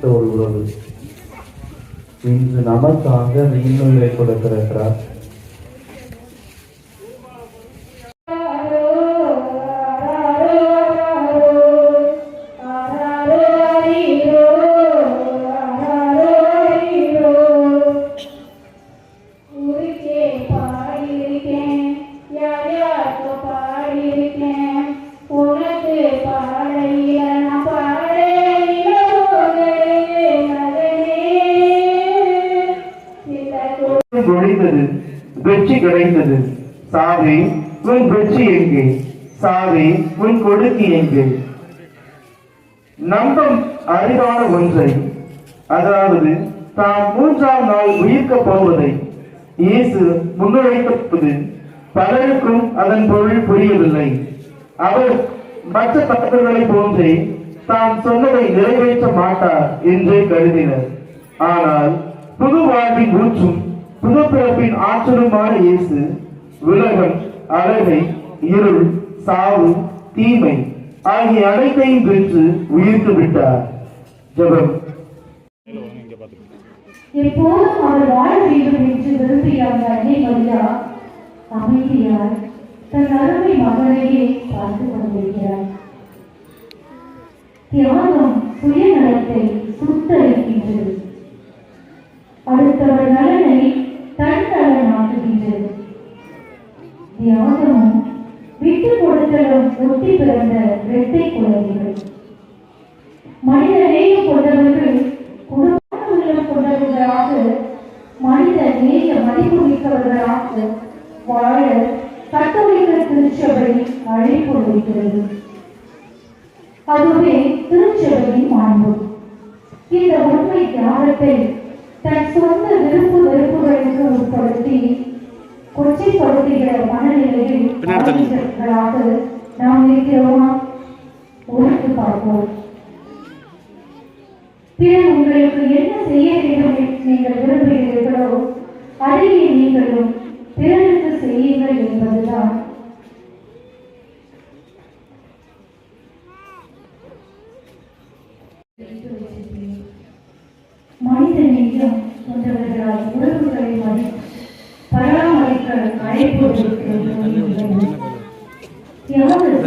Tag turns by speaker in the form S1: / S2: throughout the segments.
S1: நேசித்த ஒரு உறவு. இன்று நமக்காக நீங்களும் கொடுத்திருக்கிறார்
S2: ஒழிந்தது வெற்றி கிடைத்தது. சாவே உன் வெற்றி எங்கே? சாவே உன் கொடுக்கு எங்கே? நம்பம் அரிதான ஒன்றை. அதாவது தாம் மூன்றாம் நாள் உயிர்க்கப் போவதை. இயேசு முன்னுரைத்தது பலருக்கும் அதன் பொருள் புரியவில்லை. அவர் மற்ற தகவல்களை போன்றே தாம் சொன்னதை நிறைவேற்ற மாட்டார் என்றே கருதினர். ஆனால் புது வாழ்வின் ஊற்றும் புதுப்பிறப்பின் ஆற்றலுமான இயேசு உலகம் அழகை இருள் சாவு தீமை ஆகிய அனைத்தையும் பெற்று உயிர்த்து விட்டார். ஜபம்.
S1: எப்போதும் அவர் வாழ வேண்டும் என்று விரும்பிய அந்த அன்னை மரியா. அமைதியார் தன் அருமை மகனையே பார்த்து கொண்டிருக்கிறார். தியானம் சுயநலத்தை சுத்தரிக்கின்றது அடுத்தவர்கள் தியாகமும் விட்டு கொடுத்தலும் ஒட்டி பிறந்த இரட்டை குழந்தைகள். மனித நேயம் கொண்டவர்கள் குடும்ப உள்ளம் கொண்டவர்களாக மனித நேய மதிப்பு மிக்கவர்களாக வாழ கத்தோலிக்க திருச்சபை அழைப்பு வைக்கிறது அதுவே திருச்சபையின் மாண்பு. இந்த உண்மை தியாகத்தை கொச்சைப்படுத்துகிற மனநிலையில் ஆதிக்கர்களாக நாம் இருக்கிறோமா? உழைத்து பார்ப்போம். பிறர் உங்களுக்கு என்ன செய்ய வேண்டும் நீங்கள் விரும்புகிறீர்களோ அதையே நீங்களும் பிறருக்கு செய்யுங்கள் என்பதுதான். மனித நெஞ்சம் கொண்டவர்களால் உறவுகளை மதி பராமரிக்க தியாகத்தில்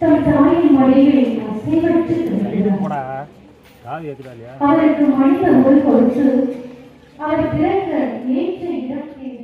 S1: தம் தாயின் மடியில் அசைவற்று கிடக்கிறார். அவருக்கு மனித உடல் கொடுத்து அவர் பிறக்க ஏற்ற இடத்தில்